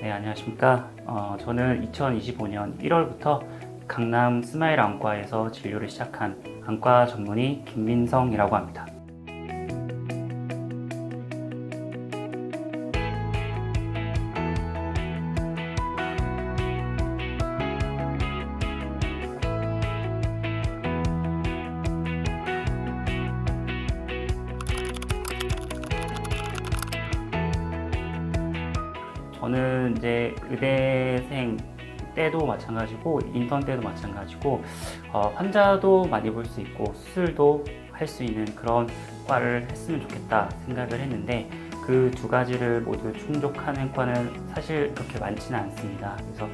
네, 안녕하십니까. 어, 저는 2025년 1월부터 강남 스마일 안과에서 진료를 시작한 안과 전문의 김민성이라고 합니다. 저는 이제 의대생 때도 마찬가지고 인턴 때도 마찬가지고 어, 환자도 많이 볼 수 있고 수술도 할 수 있는 그런 과를 했으면 좋겠다 생각을 했는데 그 두 가지를 모두 충족하는 과는 사실 그렇게 많지는 않습니다. 그래서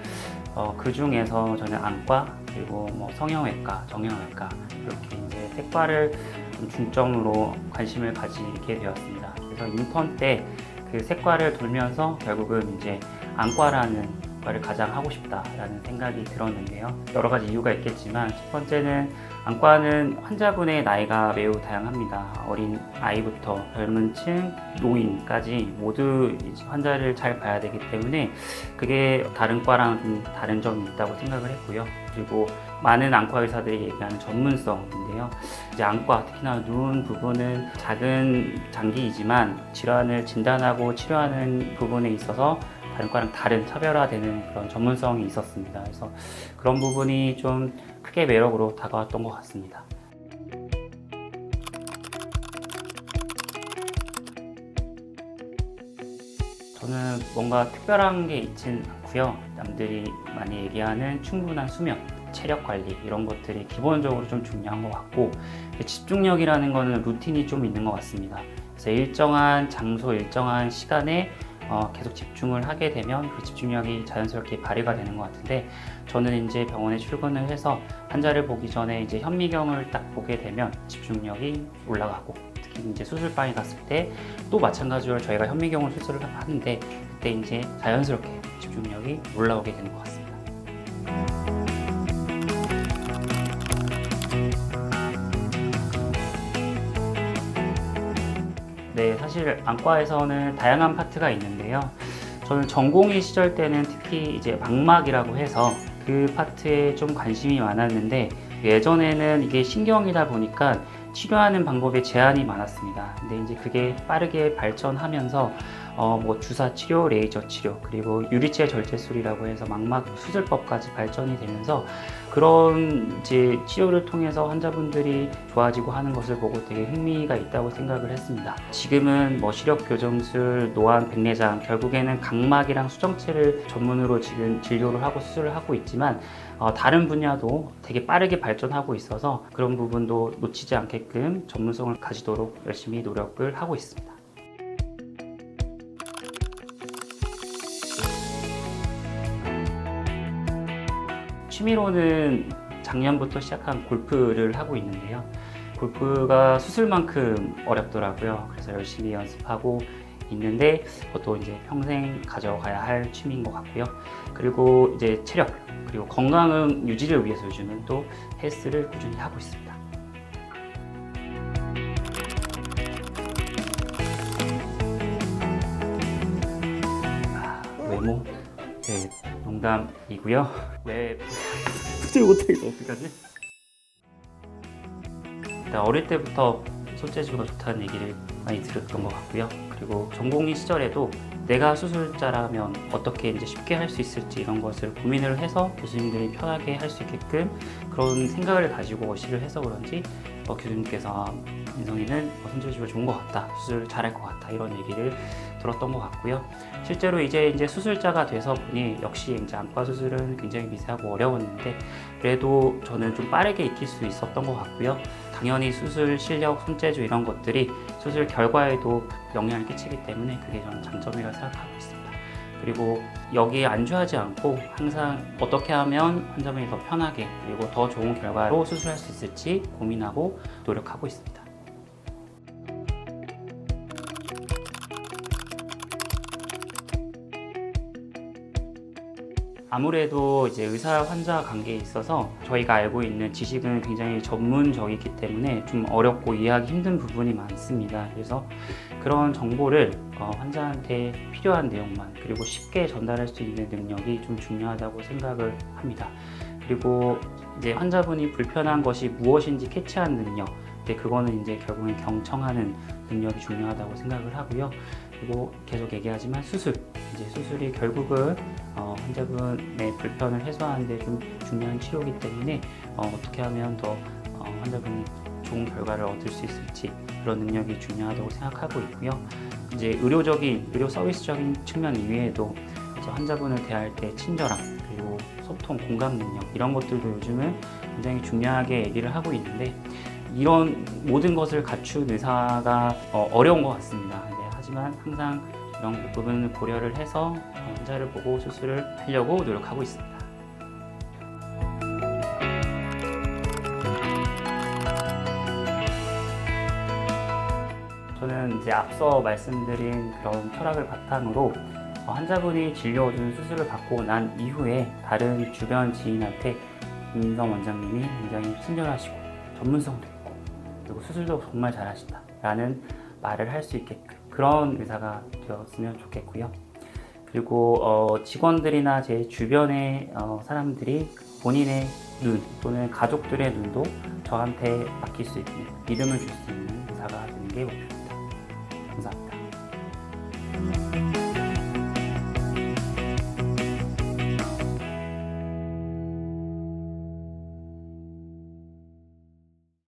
어, 그 중에서 저는 안과 그리고 뭐 성형외과, 정형외과 이렇게 이제 세 과를 좀 중점으로 관심을 가지게 되었습니다. 그래서 인턴 때 그 색과를 돌면서 결국은 이제 안과라는 과를 가장 하고 싶다라는 생각이 들었는데요. 여러 가지 이유가 있겠지만 첫 번째는 안과는 환자분의 나이가 매우 다양합니다. 어린 아이부터 젊은 층, 노인까지 모두 환자를 잘 봐야 되기 때문에 그게 다른 과랑 좀 다른 점이 있다고 생각을 했고요. 그리고 많은 안과 의사들이 얘기하는 전문성인데요. 이제 안과 특히나 눈 부분은 작은 장기이지만 질환을 진단하고 치료하는 부분에 있어서 다른 과랑 다른 차별화되는 그런 전문성이 있었습니다. 그래서 그런 부분이 좀 크게 매력으로 다가왔던 것 같습니다. 저는 뭔가 특별한 게 있진 않고요. 남들이 많이 얘기하는 충분한 수면, 체력 관리 이런 것들이 기본적으로 좀 중요한 것 같고 집중력이라는 거는 루틴이 좀 있는 것 같습니다. 그래서 일정한 장소, 일정한 시간에 어, 계속 집중을 하게 되면 그 집중력이 자연스럽게 발휘가 되는 것 같은데 저는 이제 병원에 출근을 해서 환자를 보기 전에 이제 현미경을 딱 보게 되면 집중력이 올라가고 특히 이제 수술방에 갔을 때 또 마찬가지로 저희가 현미경을 수술을 하는데 그때 이제 자연스럽게 집중력이 올라오게 되는 것 같습니다. 네, 사실 안과에서는 다양한 파트가 있는데요. 저는 전공의 시절 때는 특히 이제 망막이라고 해서 그 파트에 좀 관심이 많았는데 예전에는 이게 신경이다 보니까 치료하는 방법에 제한이 많았습니다. 근데 이제 그게 빠르게 발전하면서 어, 뭐 주사 치료, 레이저 치료, 그리고 유리체 절제술이라고 해서 망막 수술법까지 발전이 되면서 그런 이제 치료를 통해서 환자분들이 좋아지고 하는 것을 보고 되게 흥미가 있다고 생각을 했습니다. 지금은 뭐 시력 교정술, 노안, 백내장 결국에는 각막이랑 수정체를 전문으로 지금 진료를 하고 수술을 하고 있지만 어, 다른 분야도 되게 빠르게 발전하고 있어서 그런 부분도 놓치지 않게끔 전문성을 가지도록 열심히 노력을 하고 있습니다. 취미로는 작년부터 시작한 골프를 하고 있는데요. 골프가 수술만큼 어렵더라고요. 그래서 열심히 연습하고 있는데 그것도 이제 평생 가져가야 할 취미인 것 같고요. 그리고 이제 체력 그리고 건강 유지를 위해서 요즘은 또 헬스를 꾸준히 하고 있습니다. 아, 외모 네, 농담이고요. 왜 표정 못하겠어 어떡하지? 일단 어릴 때부터 손재주가 좋다는 얘기를 많이 들었던 것 같고요. 그리고 전공의 시절에도 내가 수술자라면 어떻게 이제 쉽게 할 수 있을지 이런 것을 고민을 해서 교수님들이 편하게 할 수 있게끔 그런 생각을 가지고 어시를 해서 그런지 어, 교수님께서 아, 민성이는 어, 손재주가 좋은 것 같다, 수술 잘할 것 같다 이런 얘기를 들었던 것 같고요. 실제로 이제 이제 수술자가 돼서 보니 역시 이제 안과 수술은 굉장히 미세하고 어려웠는데 그래도 저는 좀 빠르게 익힐 수 있었던 것 같고요. 당연히 수술 실력, 손재주 이런 것들이 수술 결과에도 영향을 끼치기 때문에 그게 저는 장점이라 생각하고 있습니다. 그리고 여기에 안주하지 않고 항상 어떻게 하면 환자분이 더 편하게 그리고 더 좋은 결과로 수술할 수 있을지 고민하고 노력하고 있습니다. 아무래도 이제 의사 환자 관계에 있어서 저희가 알고 있는 지식은 굉장히 전문적이기 때문에 좀 어렵고 이해하기 힘든 부분이 많습니다. 그래서 그런 정보를 어, 환자한테 필요한 내용만 그리고 쉽게 전달할 수 있는 능력이 좀 중요하다고 생각을 합니다. 그리고 이제 환자분이 불편한 것이 무엇인지 캐치하는 능력, 근데 그거는 이제 결국엔 경청하는 능력이 중요하다고 생각을 하고요. 그리고 계속 얘기하지만 수술, 이제 수술이 결국은 어, 환자분의 불편을 해소하는데 좀 중요한 치료이기 때문에 어, 떻게 하면 더 어, 환자분이 좋은 결과를 얻을 수 있을지 그런 능력이 중요하다고 생각하고 있고요. 이제 의료적인 의료 서비스적인 측면 이외에도 환자분을 대할 때 친절함 그리고 소통 공감 능력 이런 것들도 요즘은 굉장히 중요하게 얘기를 하고 있는데 이런 모든 것을 갖춘 의사가 어, 어려운 것 같습니다. 네, 하지만 항상 이런 부분을 고려를 해서 환자를 보고 수술을 하려고 노력하고 있습니다. 이제 앞서 말씀드린 그런 철학을 바탕으로 어, 환자분이 진료준 수술을 받고 난 이후에 다른 주변 지인한테 임성 원장님이 굉장히 친절하시고 전문성도 있고 그리고 수술도 정말 잘하신다 라는 말을 할 수 있게끔 그런 의사가 되었으면 좋겠고요. 그리고 어, 직원들이나 제 주변의 어, 사람들이 본인의 눈 또는 가족들의 눈도 저한테 맡길 수 있는 믿음을 줄 수 있는 의사가 되는 게 목표입니다.